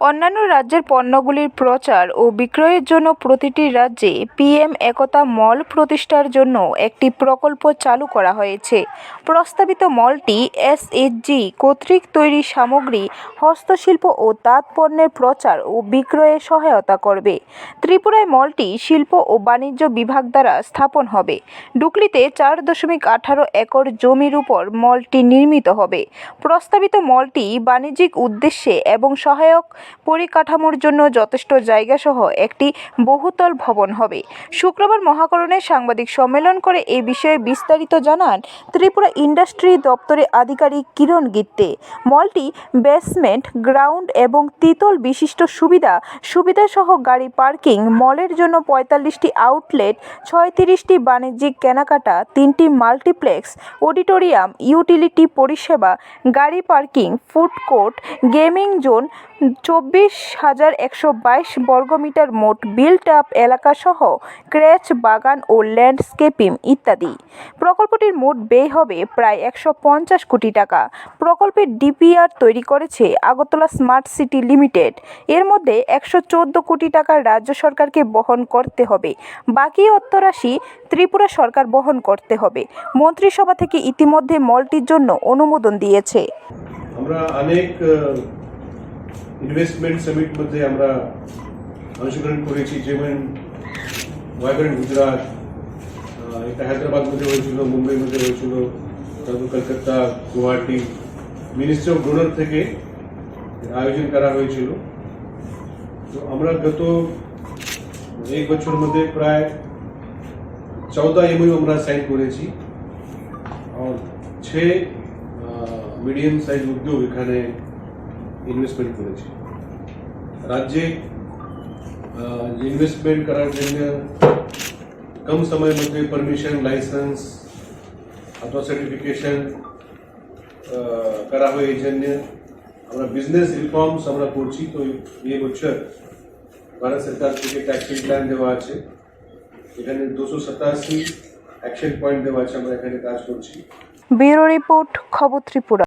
অন্যান্য রাজ্যের পণ্যগুলির প্রচার ও বিক্রয়ের জন্য প্রতিটি রাজ্যে পিএম একতা মল প্রতিষ্ঠার জন্য একটি প্রকল্প চালু করা হয়েছে। প্রস্তাবিত মলটি এসএইচজি কর্তৃক তৈরি সামগ্রী, হস্তশিল্প ও তাঁত পণ্যের প্রচার ও বিক্রয়ে সহায়তা করবে। ত্রিপুরায় মলটি শিল্প ও বাণিজ্য বিভাগ দ্বারা স্থাপন হবে। ডুকলিতে চার দশমিক আঠারো একর জমির উপর মলটি নির্মিত হবে। প্রস্তাবিত মলটি বাণিজ্যিক উদ্দেশ্যে এবং সহায়ক পরিকাঠামোর জন্য যথেষ্ট জায়গাসহ একটি বহুতল ভবন হবে। শুক্রবার মহাকরণে সাংবাদিক সম্মেলন করে এ বিষয়ে বিস্তারিত জানান ত্রিপুরা ইন্ডাস্ট্রি দপ্তরের আধিকারিক কিরণ গিত্তে। মলটি বেসমেন্ট, গ্রাউন্ড এবং তিতল বিশিষ্ট সুবিধা, সুবিধাসহ গাড়ি পার্কিং, মলের জন্য পঁয়তাল্লিশটি আউটলেট, ছয়ত্রিশটি বাণিজ্যিক কেনাকাটা, তিনটি মাল্টিপ্লেক্স, অডিটোরিয়াম, ইউটিলিটি পরিষেবা, গাড়ি parking, food court, gaming zone চব্বিশ হাজার একশো বাইশ বর্গমিটার মোট বিল্ট আপ এলাকাসহ ক্র্যাচ বাগান ও ল্যান্ডস্কেপিং ইত্যাদি। প্রকল্পটির মোট ব্যয় হবে প্রায় একশো পঞ্চাশ কোটি টাকা। প্রকল্পের ডিপিআর তৈরি করেছে আগরতলা স্মার্ট সিটি লিমিটেড। এর মধ্যে একশো চোদ্দ কোটি টাকা রাজ্য সরকারকে বহন করতে হবে। বাকি অর্থরাশি ত্রিপুরা সরকার বহন করতে হবে। মন্ত্রিসভা থেকে ইতিমধ্যে মলটির জন্য অনুমোদন দিয়েছে। আমরা অনেক ইনভেস্টমেন্ট সামিটमध्ये আমরা অংশগ্রহণ করেছি, যেমন ভাইব্রেন্ট গুজরাট এটা হায়দ্রাবাদ মধ্যে হয়েছিল মুম্বাইमध्ये হয়েছিল, তারপর Kolkata, Guwahati ministry of DoNER থেকে আয়োজন করা হয়েছিল। তো আমরা গত এক বছর মধ্যে প্রায় চৌদা এমইউ আমরা সাইন করেছি। আর ছ মিডিয়াম সাইজ উদ্যোগ এখানে ইনভেস্টমেন্ট করেছে। রাজ্যে ইনভেস্টমেন্ট করার জন্য কম সময়ের মধ্যে পারমিশন লাইসেন্স অথবা সার্টিফিকেশন করা হয় এই জন্য আমরা বিজনেস রিফর্মস আমরা করছি। তো এই বছর ভারত সরকার থেকে ট্যাক্সিং প্ল্যান দেওয়া আছে। এখানে দুশো সাতাশি অ্যাকশন পয়েন্ট দেওয়া আছে আমরা এখানে কাজ করছি। ব্যুরো রিপোর্ট, খবর ত্রিপুরা।